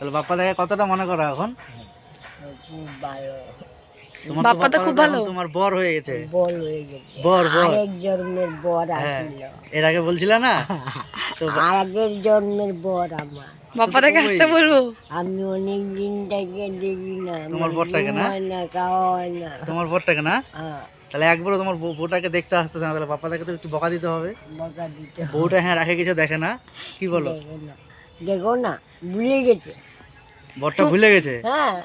তাহলে বাপ্পা দেখে কতটা মনে করো এখন। তোমার খুব ভালো। তোমার বর হয়ে গেছে। বল হয়ে গেছে। বর বর। আরেক জন্মের বর হ্যাঁ এর আগে বলছিলে না? তো জন্মের বর আমার। আসতে বলব। আমি অনেক দিন থেকে দেখি না তোমার বরটাকে না? না হয় না। তোমার বরটাকে না? তাহলে একবারও তোমার বউ- বউটাকে দেখতে আসতেছে না তাহলে বাপ্পা দেখে তো একটু বকা দিতে হবে। বকা দিতে বউটা হ্যাঁ রাখে কিছু দেখে না? কি বলো? না। দেখো না ভুলে গেছে। বরটা ভুলে গেছে? হ্যাঁ।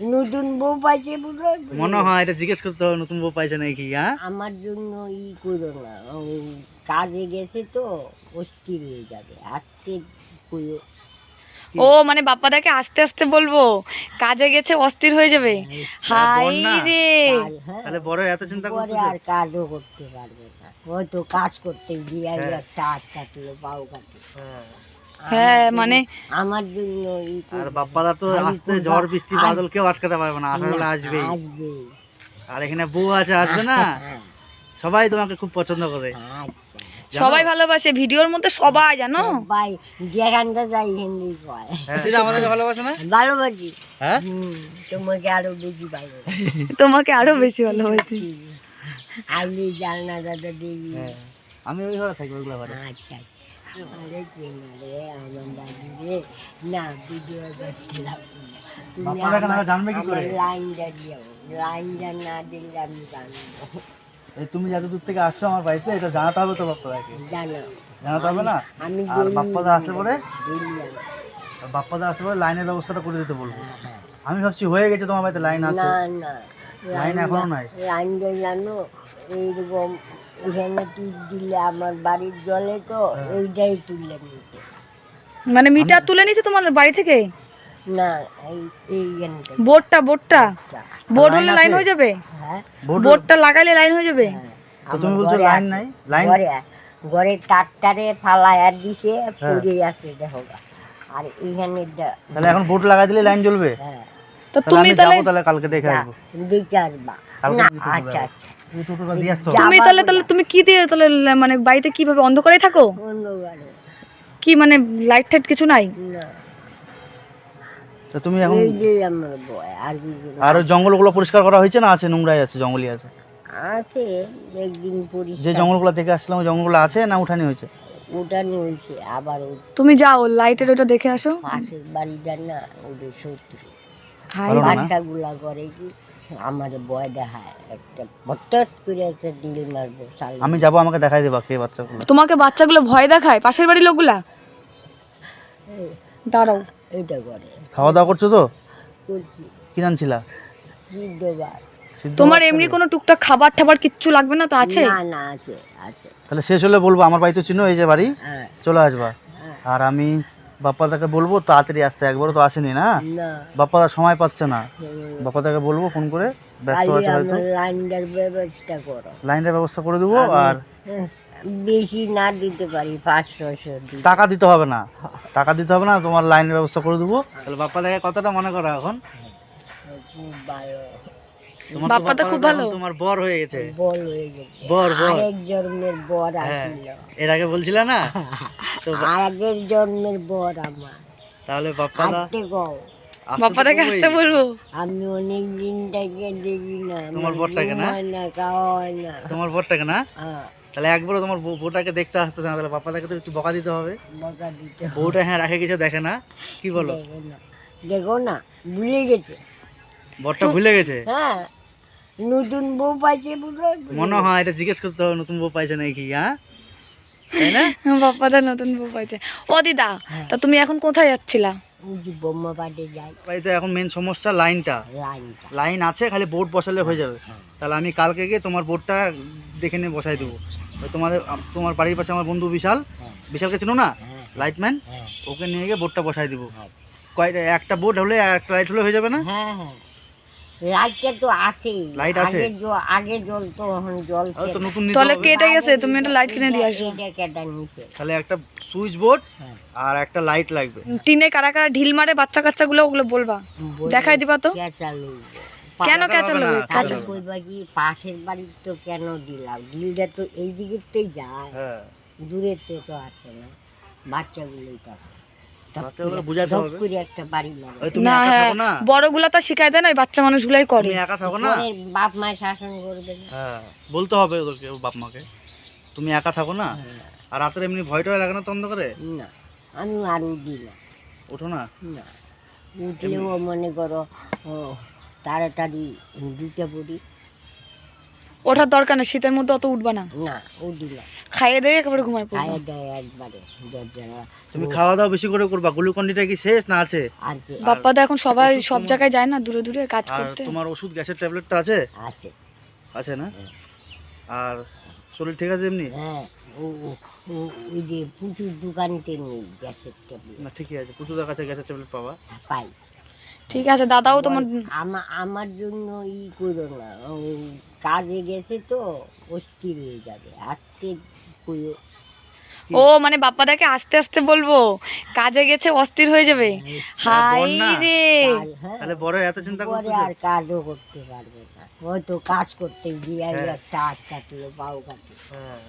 নতুন বউ পাইছে বুঝলো? মনে হয় এটা জিজ্ঞেস করতে হবে নতুন বউ পাইছে নাকি হ্যাঁ? আমার জন্য ই করো না। কাজে গেছে তো অস্থির হয়ে যাবে। আজকে ও মানে বাপ্পা দাকে আস্তে আস্তে বলব কাজে গেছে অস্থির হয়ে যাবে। হাই রে। হ্যাঁ। তাহলে বড়ের এত চিন্তা পরে করতেছে? আর কাজও করতে পারবে না। হয়তো কাজ করতে গিয়ে একটা হাত কাটলো পাও কাটলো হ্যাঁ। হ্যাঁ মানে আমার জন্য আর বাপ্পাদা তো আসতে ঝড় বৃষ্টি বাদল কেউ আটকাতে পারবে না আসবে। আর এখানে বউ আছে আসবে না? হ্যাঁ সবাই তোমাকে খুব পছন্দ করে। আচ্ছা। সবাই ভালোবাসে ভিডিওর মধ্যে সবাই জানো? ভাই যেখানটা যাই হিন্দি কয় হ্যাঁ, সেটা আমাদেরকে ভালোবাসে না? ভালোবাসি। হ্যাঁ? তোমাকে আরও বেশি ভালোবাসি। তোমাকে আরও বেশি ভালোবাসি। আইলি জানলা দাদা দেখি। হ্যাঁ। আমি ওই ঘরে থাকি ওইগুলো ঘরে। আচ্ছা। আরে চেনা রে আমার দাদু রে না ভিডিও করছিলাম তুমি জানবে কি করে? লাইনটা দিও লাইনটা না দিলে আমি জানব তুমি যত দূর থেকে আসছো আমার বাড়িতে এটা জানাতে হবে তো বাপ্পাদাকে জানাতে হবে না? আর বাপ্পাদা আসলে পরে? বাপ্পাদা আসলে পরে লাইনের ব্যবস্থাটা করে দিতে বলব। আমি ভাবছি হয়ে গেছে তোমার বাড়িতে লাইন আছে। লাইন এখনও নাই। লাইনটা জানো এইরকম এখানে টিপ দিলে আমার বাড়ির জলে তো হ্যাঁ। এইটাই তুলে নিতে। মানে মিটার তুলে নিছে তোমার বাড়ি থেকে? না এই এইখানটা বোর্ডটা বোর্ডটা? বোর্ড হলে লাইন হয়ে যাবে? হ্যাঁ। বোর্ডটা লাগাইলে লাইন হয়ে যাবে? হ্যাঁ। তো তুমি বলছো ঘরে লাইন। নাই? লাইন ঘরে তারটারে ফালায়া দিছে। পড়ে আছে দেখো আর এইখানে তাহলে এখন বোর্ড লাগাই দিলে লাইন জ্বলবে? হ্যাঁ। তো তুমি তাহলে যাব তাহলে কালকে দেখে আসব। দেখে আসবা আচ্ছা আচ্ছা। তুমি তাহলে তাহলে তুমি কি দিয়ে তাহলে মানে বাড়িতে কীভাবে অন্ধকারে থাকো? কি মানে লাইট টাইট কিছু নাই? তো তুমি এখন আর জঙ্গলগুলো পরিষ্কার করা হয়েছে না আছে? নোংরাই আছে জঙ্গলই আছে? আছে একদিন যে পরিষ্কার জঙ্গলগুলো দেখে আসলাম ওই জঙ্গলগুলো আছে না উঠানি হয়েছে? উঠানি হয়েছে আবার তুমি যাও লাইটের ওটা দেখে আসো। পাশের বাড়িটা না ওদের শত্রু? বাচ্চাগুলা করে কি? আমার ভয় দেখায় একটা হঠাৎ করে একটা ডিল মারবো সাল আমি যাব আমাকে দেখাই দেবা কে বাচ্চাগুলো তোমাকে বাচ্চাগুলো ভয় দেখায়? পাশের বাড়ির লোকগুলা? দাঁড়াও। এটা করে। খাওয়া দাওয়া করছ তো? করছি কি সিদ্ধ তোমার এমনি কোনো টুকটাক খাবার টাবার কিচ্ছু লাগবে না তো? আছে? না না আছে আছে। তাহলে শেষ হলে বলব আমার বাড়ি তো চিনো এই যে বাড়ি? হ্যাঁ। চলে আসবা। হ্যাঁ। আর আমি বাপ্পাদাকে বলব তাড়াতাড়ি আসতে একবারও তো আসেনি না? না। বাপ্পাদা সময় পাচ্ছে না। বাপ্পাদাকে বলব ফোন করে ব্যস্ত আছে হয়তো। আমার লাইনটার ব্যবস্থা করো। লাইনের ব্যবস্থা করে দেবো আর হ্যাঁ, বেশি না দিতে পারি পাঁচশো টাকা দিতে হবে না। টাকা দিতে হবে না তোমার লাইনের ব্যবস্থা করে দেবো। তাহলে বাপ্পাদাকে কতটা মনে করো এখন। খুব ভালো। তোমার তো বাপ্পা তো খুব ভালো। তোমার বর হয়ে গেছে। বল হয়ে গেছে। বর বর। আরেক জন্মের বর হ্যাঁ এর আগে বলছিলে না? তো আগের জন্মের বর আমার। তাহলে গো আসতে বাপ্পা তো আসতে বলব। আমি অনেক দিন থেকে দেখি না। তোমার বরটাকে না? না খাওয়া না। তোমার বরটাকে না? হ্যাঁ, তাহলে একবারও তোমার বউ- বউটাকে দেখতে আসতেছে না তাহলে বাপ্পাদাকে তো একটু বকা দিতে হবে। বকা দিতে বউটা হ্যাঁ রাখে কিছু দেখে না। কি বলো? দেখো না। দেখো না ভুলে গেছে। বরটা ভুলে গেছে? হ্যাঁ নতুন বউ পাইছে মনে হয় এটা জিজ্ঞেস করতে হবে নতুন বউ পাইছে নাকি হ্যাঁ? তাই না? বাপ্পাদা নতুন বউ পাইছে। ও দিদা তা তুমি এখন কোথায় যাচ্ছিলা? বোম্মা যাই। বাড়িতে এখন মেন সমস্যা লাইনটা। লাইনটা। লাইন আছে খালি বোর্ড বসালে হয়ে যাবে। তাহলে আমি কালকে গিয়ে তোমার বোর্ডটা দেখে নিয়ে বসাই দেবো। তোমাদের তোমার বাড়ির পাশে আমার বন্ধু বিশাল। হ্যাঁ। বিশালকে চিনো না? হ্যাঁ। লাইটম্যান হ্যাঁ। ওকে নিয়ে গিয়ে বোর্ডটা বসাই দিব। হ্যাঁ। কয়টা একটা বোর্ড হলে একটা লাইট হলে হয়ে যাবে না? হ্যাঁ হ্যাঁ। লাইটটা তো আছেই। লাইট আছে? আগে জ- আগে জল তো এখন জল তো নতুন তাহলে কেটে গেছে তুমি একটা লাইট কিনে দিয়ে আসো। এটা কেটা নিতে। তাহলে একটা সুইচ বোর্ড আর একটা লাইট লাগবে। টিনে কারা কারা ঢিল মারে বাচ্চা কাচ্চাগুলো ওগুলো বলবা। দেখাই দিবা তো। কেন কেঁচা কইবা কি পাশের বাড়ির তো কেন দিলাম? ডিলটা তো এই দিকেতেই যায়। হ্যাঁ। দূরেতে তো আসে না। বাচ্চাগুলোই তো না হ্যাঁ বড়গুলা তো শিখাই দেয় না বাচ্চা মানুষগুলাই করে। একা থাকো না। বাপ মায়ের শাসন করবে হ্যাঁ বলতে হবে ওদেরকে বাপ মাকে। তুমি একা থাকো না? হ্যাঁ, আর রাতের এমনি লাগে না তো অন্ধকারে? না আমি আর উঠি না। ওঠো না? উঠলেও মনে করো ও তাড়াতাড়ি ঢুকে পড়ি। ওঠার দরকার নেই শীতের মধ্যে অত উঠবা না। না উঠি না। খাইয়ে দিয়ে একেবারে ঘুমায় পড়ব। খাইয়ে দেয় একবারে দরজা তুমি খাওয়া দাওয়া বেশি করে করবা গ্লুকন্ডিটা কি শেষ না আছে? বাপ্পা দা এখন সবাই সব জায়গায় যায় না দূরে দূরে কাজ করতে। তোমার ওষুধ গ্যাসের ট্যাবলেটটা আছে? আছে। আছে না? হ্যাঁ। আর শরীর ঠিক আছে এমনি? হ্যাঁ ও ও- ও- ওই যে প্রচুর দোকানতে নেই গ্যাসের ট্যাবলেট। না ঠিকই আছে পুতুদের কাছে গ্যাসের ট্যাবলেট পাবা। পাই। ঠিক আছে দাদাও তোমার আমার আমার জন্য ই করো না কাজে গেছে তো অস্থির হয়ে যাবে আজকে করো ও মানে বাপ্পাদাকে আস্তে আস্তে বলব কাজে গেছে অস্থির হয়ে যাবে। হাই রে হ্যাঁ তাহলে বড় এত চিন্তা পরে করতেছে আর কাজও করতে পারবে না। হয়তো কাজ করতে গিয়ে হ্যাঁ। একটা হাত কাটলো পাও কাটলো। হ্যাঁ।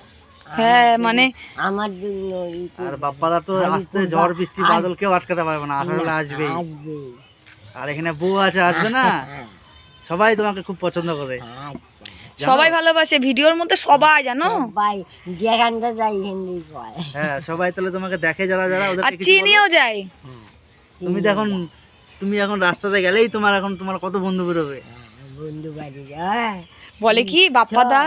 হ্যাঁ মানে আমার জন্য আর। বাপ্পাদা তো আসতে ঝড় বৃষ্টি বাদল কেউ আটকাতে পারবে না আসলে না, আসবেই। আসবে আর এখানে বউ আছে আসবে না? হ্যাঁ, সবাই তোমাকে খুব পছন্দ করে। সবাই ভালোবাসে ভিডিওর মধ্যে সবাই জানো? সবাই যেখানটা যাই হিন্দি কয় হ্যাঁ সবাই তাহলে তোমাকে দেখে যারা যারা আর কিছু বলো। চিনিও যায়। হ্যাঁ, তুমি তো এখন তুমি এখন রাস্তাতে গেলেই তোমার এখন তোমার কত বন্ধু বেরোবে। হ্যাঁ, বন্ধু বাড়ি যায়। বলে কি বাপ্পাদা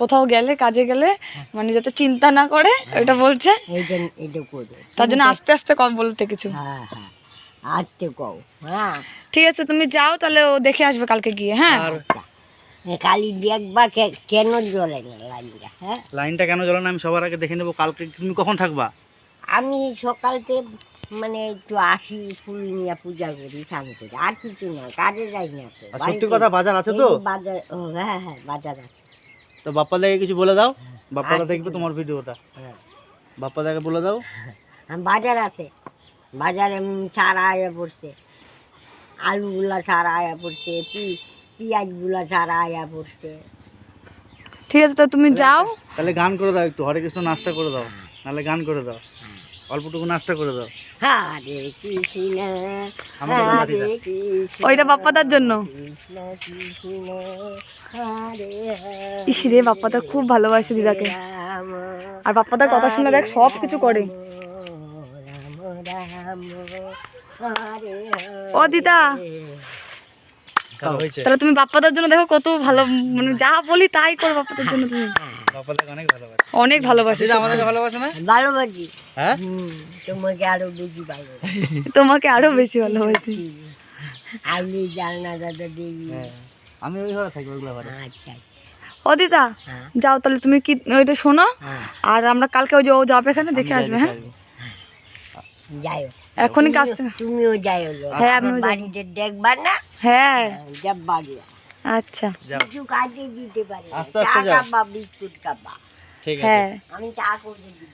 কোথাও গেলে কাজে গেলে মানে যাতে চিন্তা না করে ওইটা বলছে। তার জন্য আস্তে আস্তে কম বলতে কিছু। হ্যাঁ হ্যাঁ। আজকে কও হ্যাঁ। ঠিক আছে তুমি যাও তাহলে ও দেখে আসবে কালকে গিয়ে হ্যাঁ? আর কালি দেখবা কেন জ্বলে না লাইনটা হ্যাঁ? লাইনটা কেন জ্বলে না আমি সবার আগে দেখে নেব কালকে তুমি কখন থাকবা? আমি সকালতে মানে একটু আসি ফুল নিয়ে পূজা করি স্নান করি আর কিছু না কাজে যাই না সত্যি কথা বাজার আছে তো? বাজার হ্যাঁ হ্যাঁ বাজার আছে। তো বাপ্পা দাকে কিছু বলে দাও বাপ্পাদা আর দেখবে তোমার ভিডিওটা। হ্যাঁ। বাপ্পা দাকে বলে দাও। আর বাজার আছে। বাজারে চারা আয়া পড়ছে আলুগুলা চারা আয়া পড়ছে পি পেঁয়াজগুলা চারা আয়া পড়ছে। ঠিক আছে তো তুমি যাও। তাহলে গান করে দাও একটু হরে কৃষ্ণ নাস্তা করে দাও নাহলে গান করে দাও অল্পটুকু নাস্তা করে দাও। হরে কৃষ্ণ হরে কৃষ্ণ ওইটা বাপ্পাদার জন্য। কৃষ্ণ কৃষ্ণ হরে হরে। ইস রে বাপ্পাদা খুব ভালোবাসে দিদাকে। আর বাপ্পাদার কথা শুনে দেখ সব কিছু করে। ও দিদা। তাহলে তুমি বাপ্পাদার জন্য দেখো কত ভালো মানে যা বলি তাই করো বাপ্পাদার জন্য তুমি। অনেক ভালোবাসি। আমাদেরকে ভালোবাসে হ্যাঁ? তোমাকে আরও বেশি ভালোবাসি। তোমাকে আরও বেশি ভালোবাসি। আইলে জাননা দাদা দেবী। হ্যাঁ। আমি ওই ঘরে থাকি ওইগুলো ঘরে। আচ্ছা ও হ্যাঁ। যাও তাহলে তুমি কি ওইটা শোনো। হ্যাঁ। আর আমরা কালকে ওই যে ও যাবে এখানে দেখে আসবে হ্যাঁ? দেখে আসব। যাইও এখনই কাজ তুমিও- তুমিও যাই হলো হ্যাঁ, আমিও যাব। বাড়িতে দেখবা না? হ্যাঁ। যাব বাড়ি আচ্ছা। যাও। কিছু কাজে দিতে পারি না। আস্তে আস্তে চা যাও। খাবা বিস্কুট খাবা। ঠিক আছে। হ্যাঁ। আমি চা করে দিব